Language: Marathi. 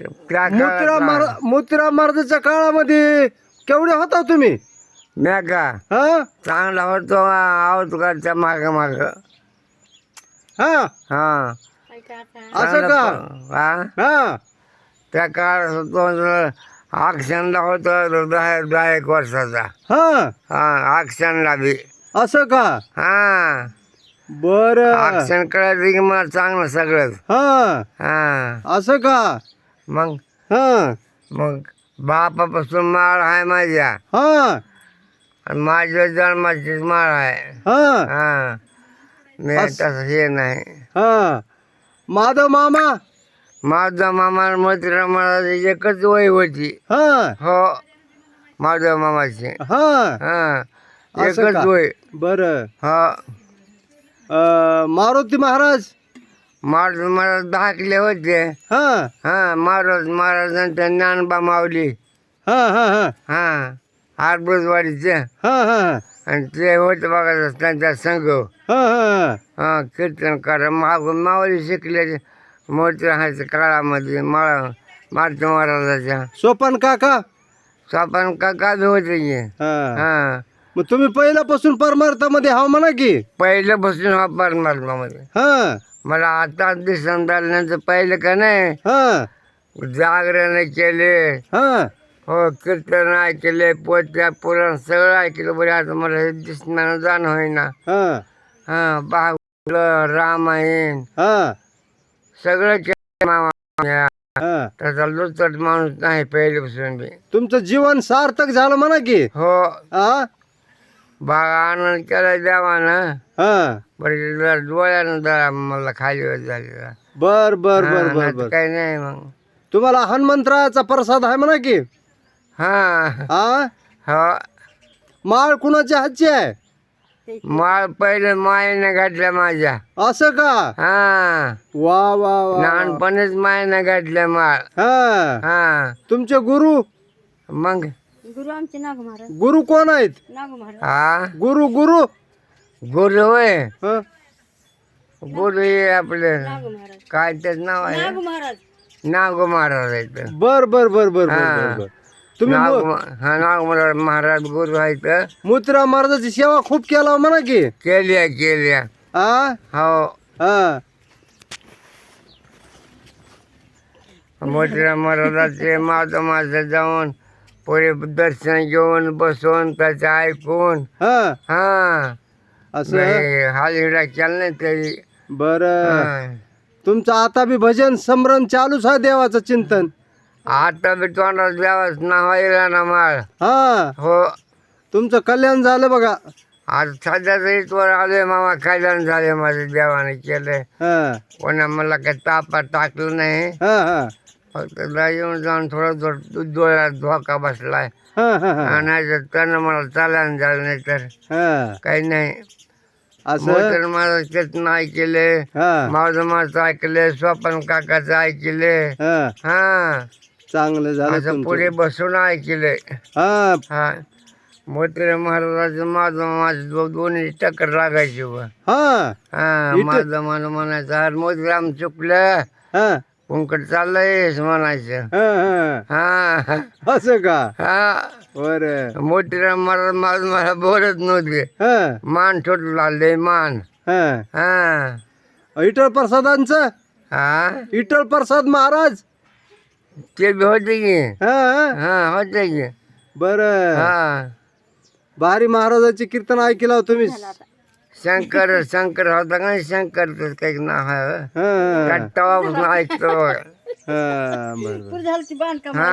त्या काळात महाराजाच्या काळामध्ये केवढे होता तुम्ही? म्या का हा? चांगला होतो आवतकारच्या माग माग. हा? हा. असं का? हा. हा. त्या काळात होतो आक्षणला होतो दहा दहा एक वर्षाचा. हा. हा आक्षणला बी. असं का? हा. बर. आक्षण कळायचं की मला चांगलं सगळंच. हा. हा. असं का? मग? हा. मग बापापासून माळ आहे माझ्या. हा. आणि माझ्या जन्माचीच माळ आहे. हा. हा. मी अस- तसं हे नाही. हा. माधव मामा? माझा मामा मोतीराम महाराज एकच वय होती. हा. हो माझ्या मामाची. हा. हा. असं एकच का? वय. बर. हा. मारुती महाराज? महाराज महाराज दाखले होते. हा. हा महाराज महाराजांच्या ज्ञानबा माऊली. हा हा हा. हा हारबुजवाडीचे हा हा. आणि ते होते बघा त्यांच्या संघ. हा हा. हा कीर्तन करा मागून माऊली शिकले मोठे राहायच्या काळामध्ये माळ मारुती महाराजाच्या. सोपान काका? स्वपन काका बी होते की. हा. हा. मग तुम्ही पहिल्यापासून परमार्थामध्ये हाव म्हणा की. पहिलं बसून हा परमात्मामध्ये हा. मला आता दिसून झाल्यानंतर पहिलं का नाही? हा. जागरण केले. हा. हो कीर्तन ऐकले पोत्या पुराण सगळं ऐकलं. बरे आता मला हे दिसणार जाणं होईना हा. हा भागवत रामायण. हा. सगळं केलं मामा. हा. त्याचा लुचट माणूस नाही पहिल्यापासून बी. तुमचं जीवन सार्थक झालं म्हणा की. हो. हा बागा आनंद केला देवानं. हा. बरं जरा डोळ्यानं जरा मला खाली वर झालेला. बर बर बर हा, बर बर. काही नाही मग. तुम्हाला हनुमंतरायाचा प्रसाद आहे म्हणा की? हा. हा? हो. माळ कुणाच्या हातची आहे? माळ पहिले मायेने घातल्या माझ्या. असं का? हा. वा वा वा लहानपणीच मायेने घातल्या माळ. हा. हा. तुमचे गुरु? मग? गुरु आमचे नागू महाराज. गुरु कोण आहेत? नागू महाराज. हा? गुरु गुरु? गुरु होय. हा? गुरु हे आपले. नागू महाराज. काय त्याच नाव आहे? नागू महाराज. नागो महाराज आहेत. बर बर बर बर बर हा. बर बर. तुम्ही नाग मो- हा नाग महाराज गुरु आहेत. मोतीराम महाराजाची सेवा खूप केला म्हणा की. केल्या केल्या. हा हो. हा. मोठ्या महाराजाचे माझं माझं जाऊन पुढे दर्शन घेऊन बसून त्याचं ऐकून. हा. हा. असं? हालिडा केला नाही तरी. बर. हा. तुमचं आता बी भजन समरण चालूच आहे देवाचं चिंतन? आता बी तोंडात द्यावाच ना व्हायला ना माळ. हा. हो. तुमचं कल्याण झालं बघा. आज सध्याच इथवर आलोय मामा कल्याण झाले माझे देवाने केलंय. हा. कोणा मला काही तापात टाकलं नाही. हा हा. येऊन जाऊन थोडं डोळ्यात धोका बसलाय. हा हा हा. नाही तर त्यानं मला चालन झालं नाही तर हा. काही नाही. असं? मोटर माझं कीर्तन ऐकले. हा. माझं माझं ऐकले. स्वपन काकाचं ऐकले. हा. हा. चांगलं झालं पुढे बसून ऐकले. हा. हा. मोठे महाराजाचं माझं माझं दोन्ही टक्कर लागायची हा. माझं मला म्हणायचं मोतीराम चुकलं. कुंकड चाललंयस म्हणायचं. हा हा. हा. असं का? हा. बर. मोठीराम महाराज माझं मला बोलत नव्हते. हा. मान छोटू लागले मान. हा. हा. इटळ प्रसादांचं? हा. इटळ प्रसाद महाराज? ते बी होते की. हा हा. हा होते की. बर. हा. भारी महाराजाचे कीर्तन ऐकलं हो तुम्ही शंकर शंकर होता का शंकर काही नाव आहे. हा. तेव्हापासून ऐकतो. बघा. हा बर झालं ती बांधकाम. हा.